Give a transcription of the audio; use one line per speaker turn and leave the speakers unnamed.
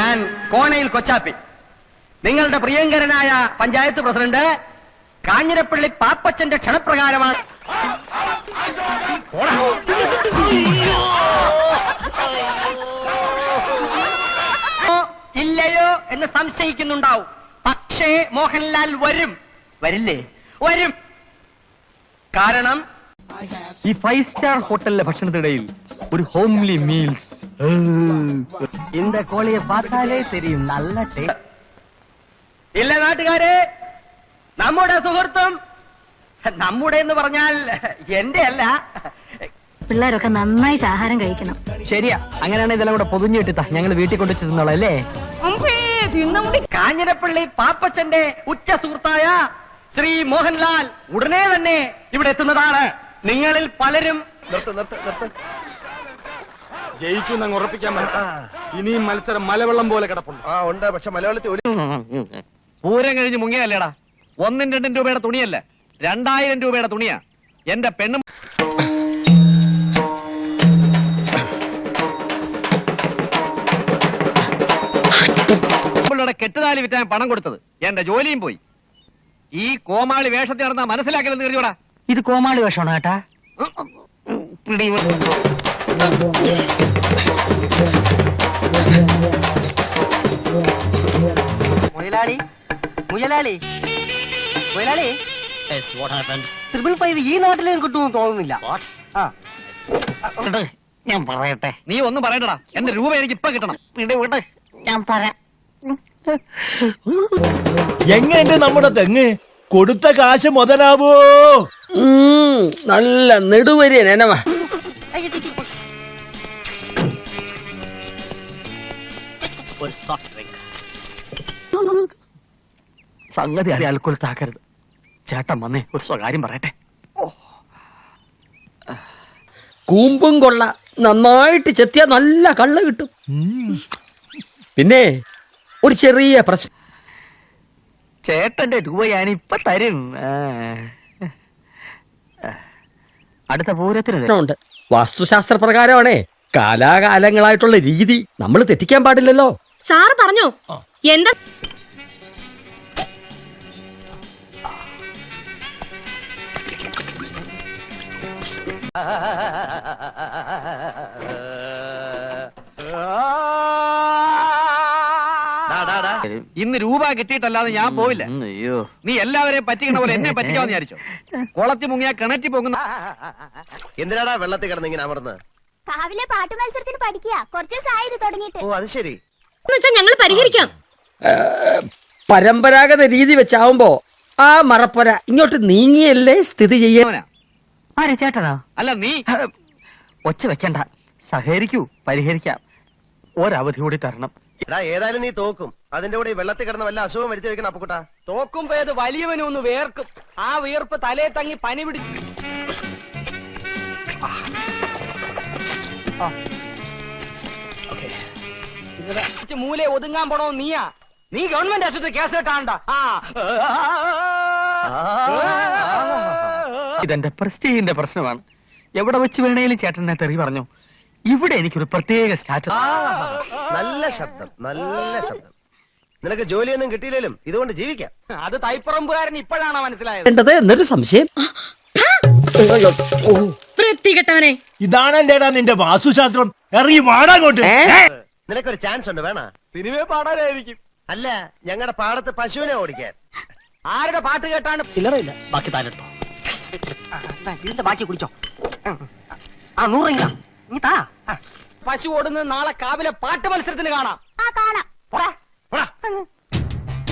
ഞാൻ കോണയിൽ കൊച്ചാപ്പി. നിങ്ങളുടെ പ്രിയങ്കരനായ പഞ്ചായത്ത് പ്രസിഡന്റ് കാഞ്ഞിരപ്പള്ളി പാപ്പച്ചന്റെ ക്ഷണപ്രകാരമാണ്. ഇല്ലയോ എന്ന് സംശയിക്കുന്നുണ്ടാവും. പക്ഷേ മോഹൻലാൽ വരും. വരില്ലേ? വരും. കാരണം ഈ ഫൈവ് സ്റ്റാർ ഹോട്ടലിലെ ഭക്ഷണത്തിനിടയിൽ ഒരു ഹോംലി മീൽസ് இந்த കോളിയെ பார்த்தாலே தெரியும் നല്ല ഇല്ല നാട്ടുകാരെ നമ്മുടെ സുഹൃത്തും നമ്മുടെ എന്ന് പറഞ്ഞാൽ എന്റെ അല്ല
പിള്ളേരൊക്കെ നന്നായിട്ട് ആഹാരം കഴിക്കണം
ശരിയാ അങ്ങനെയാണ് ഇതെല്ലാം കൂടെ പൊതിഞ്ഞിട്ടാ ഞങ്ങൾ വീട്ടിൽ കൊണ്ടു ചെന്നോളാം അല്ലേ കാഞ്ഞിരപ്പള്ളി പാപ്പച്ചന്റെ ഉച്ച സുഹൃത്തായ ശ്രീ മോഹൻലാൽ ഉടനെ തന്നെ ഇവിടെ എത്തുന്നതാണ് നിങ്ങളിൽ പലരും
നിർത്ത് നിർത്ത് നിർത്ത്
ജയിച്ചു എന്നങ്ങ് ഉറപ്പിക്കാൻ പറ്റാ ഇനിയും മത്സരം മലവെള്ളം പോലെ കിടപ്പുണ്ട്.
ആ ഉണ്ട്. പക്ഷെ മലവെള്ളത്തിൽ ഒരു
പൂരം കഴിഞ്ഞ് മുങ്ങിയല്ലേടാ ഒന്നും രണ്ടും രൂപയുടെ തുണിയല്ല. രണ്ടായിരം രൂപയുടെ തുണിയാ. എന്റെ പെണ്ണും കെട്ടുതാലി വിറ്റാൻ പണം കൊടുത്തത്. എന്റെ ജോലിയും പോയി. ഈ കോമാളി വേഷത്തിൽ നടന്ന മനസ്സിലാക്കലെന്ന് കരുതിയോടാ?
ഇത് കോമാളി വേഷമാണോ ഏട്ടാ?
മുയലാളി മുയലാളി. മുയലാളി. ട്രിപ്പിൾ ഫൈവ് ഈ നാട്ടിൽ കിട്ടുമെന്ന് തോന്നുന്നില്ല. ആ.
ഞാൻ പറയട്ടെ.
നീ ഒന്നും പറയണ്ടടാ. എന്റെ രൂപ എനിക്ക് ഇപ്പൊ കിട്ടണം.
വിട് ഞാൻ പറയാം.
എങ്ങനെ നമ്മുടെ തെങ്ങ്? കൊടുത്ത കാശ് മുതലാവോ.
നല്ല നെടുവരിയൻ എന്നവാ
ഒരു സോഫ്റ്റ് ഡ്രിങ്ക് സംഗതി അൽക്കൊൽ താക്കരുത്. ചേട്ടൻ വന്നേ ഒരു സ്വകാര്യം പറയട്ടെ.
കൂമ്പും കൊള്ള നന്നായിട്ട് ചെത്തിയാ നല്ല കള്ള കിട്ടും. പിന്നെ ഒരു ചെറിയ പ്രശ്നം.
ചേട്ടന്റെ രൂപ ഞാൻ ഇപ്പൊ തരും. അടുത്ത പൂരത്തിന്
വാസ്തുശാസ്ത്ര പ്രകാരമാണേ കാലാകാലങ്ങളായിട്ടുള്ള രീതി നമ്മൾ തെറ്റിക്കാൻ പാടില്ലല്ലോ.
സാറ് പറഞ്ഞു. എന്താ.
ഇന്ന് രൂപ കിട്ടിയിട്ടല്ലാതെ ഞാൻ പോവില്ല.
അയ്യോ.
നീ എല്ലാവരെയും പറ്റിക്കണ പോലെ എന്നെ പറ്റിക്കാന്ന് വിചാരിച്ചു? കുളത്തി മുങ്ങിയാ കിണറ്റി പോകുന്ന
എന്തിനാടാ വെള്ളത്തിൽ കിടന്നിങ്ങനെ അമർന്ന്?
രാവിലെ പാട്ട് മത്സരത്തിന് പഠിക്കുക. കുറച്ച് സായി തുടങ്ങിയിട്ട്.
ഓ അത് ശരി.
വെച്ചാൽ ഞങ്ങൾ പരിഹരിക്കാം.
പരമ്പരാഗത രീതി വെച്ചാവുമ്പോ ആ മറപ്പൊര ഇങ്ങോട്ട് നീങ്ങിയല്ലേ സ്ഥിതി ചെയ്യാനാ
ആരെ ചേട്ടനാ?
അല്ല നീ
ഒച്ച വെക്കണ്ട. സഹകരിക്കൂ പരിഹരിക്കാം. ഒരവധി കൂടി തരണം.
എടാ ഏതായാലും നീ തോക്കും. അതിന്റെ കൂടെ വെള്ളത്തിൽ കിടന്ന വല്ല അസുഖം വരുത്തി വെക്കണം അപ്പുക്കുട്ടാ.
തോക്കുമ്പോ ഏത് വലിയവനും ഒന്ന് വേർക്കും. ആ വിയർപ്പ് തലയെ തങ്ങി പനി പിടിച്ചു മൂലെ ഒതുങ്ങാൻ പോണോ നീയാ? നീ ഗവൺമെന്റ് ആശുപത്രി കേസ് കേട്ടാണ്ട?
ഇതെന്റെ പ്രസ്റ്റീജിന്റെ പ്രശ്നമാണ്. എവിടെ വെച്ച് വേണേലും ചേട്ടനെ തെറി പറഞ്ഞു? ഇവിടെ എനിക്കൊരു പ്രത്യേക സ്റ്റാറ്റസ്.
നല്ല ശബ്ദം നല്ല ശബ്ദം. നിനക്ക് ജോലിയൊന്നും കിട്ടിയില്ലേലും ഇതുകൊണ്ട് ജീവിക്കാം.
അത് തൈപ്പറമ്പുകാരൻ ഇപ്പോഴാണ് മനസ്സിലായത്?
വേണ്ടത് എന്നൊരു സംശയം.
വൃത്തികെട്ടവനെ.
ഇതാണ് എന്റെടാ നിന്റെ വാസ്തുശാസ്ത്രം. ഇറങ്ങി വാടാങ്ങോട്ട്
നിനക്കൊരു ചാൻസ് ഉണ്ട് വേണ?
സിനിമയെ പാടാനായിരിക്കും.
അല്ല ഞങ്ങളുടെ പാടത്ത് പശുവിനെ ഓടിക്കാൻ.
ആരുടെ പാട്ട് കേട്ടാണ്?
ചില്ലറയില്ല. ബാക്കി താരട്ടോ
ഇതിന്റെ ബാക്കി കുടിച്ചോ. ആ നൂറില്ല നീ താ. പശു ഓടുന്നത് നാളെ കാവിലെ പാട്ട് മത്സരത്തിന് കാണാം.
ആ കാണാം.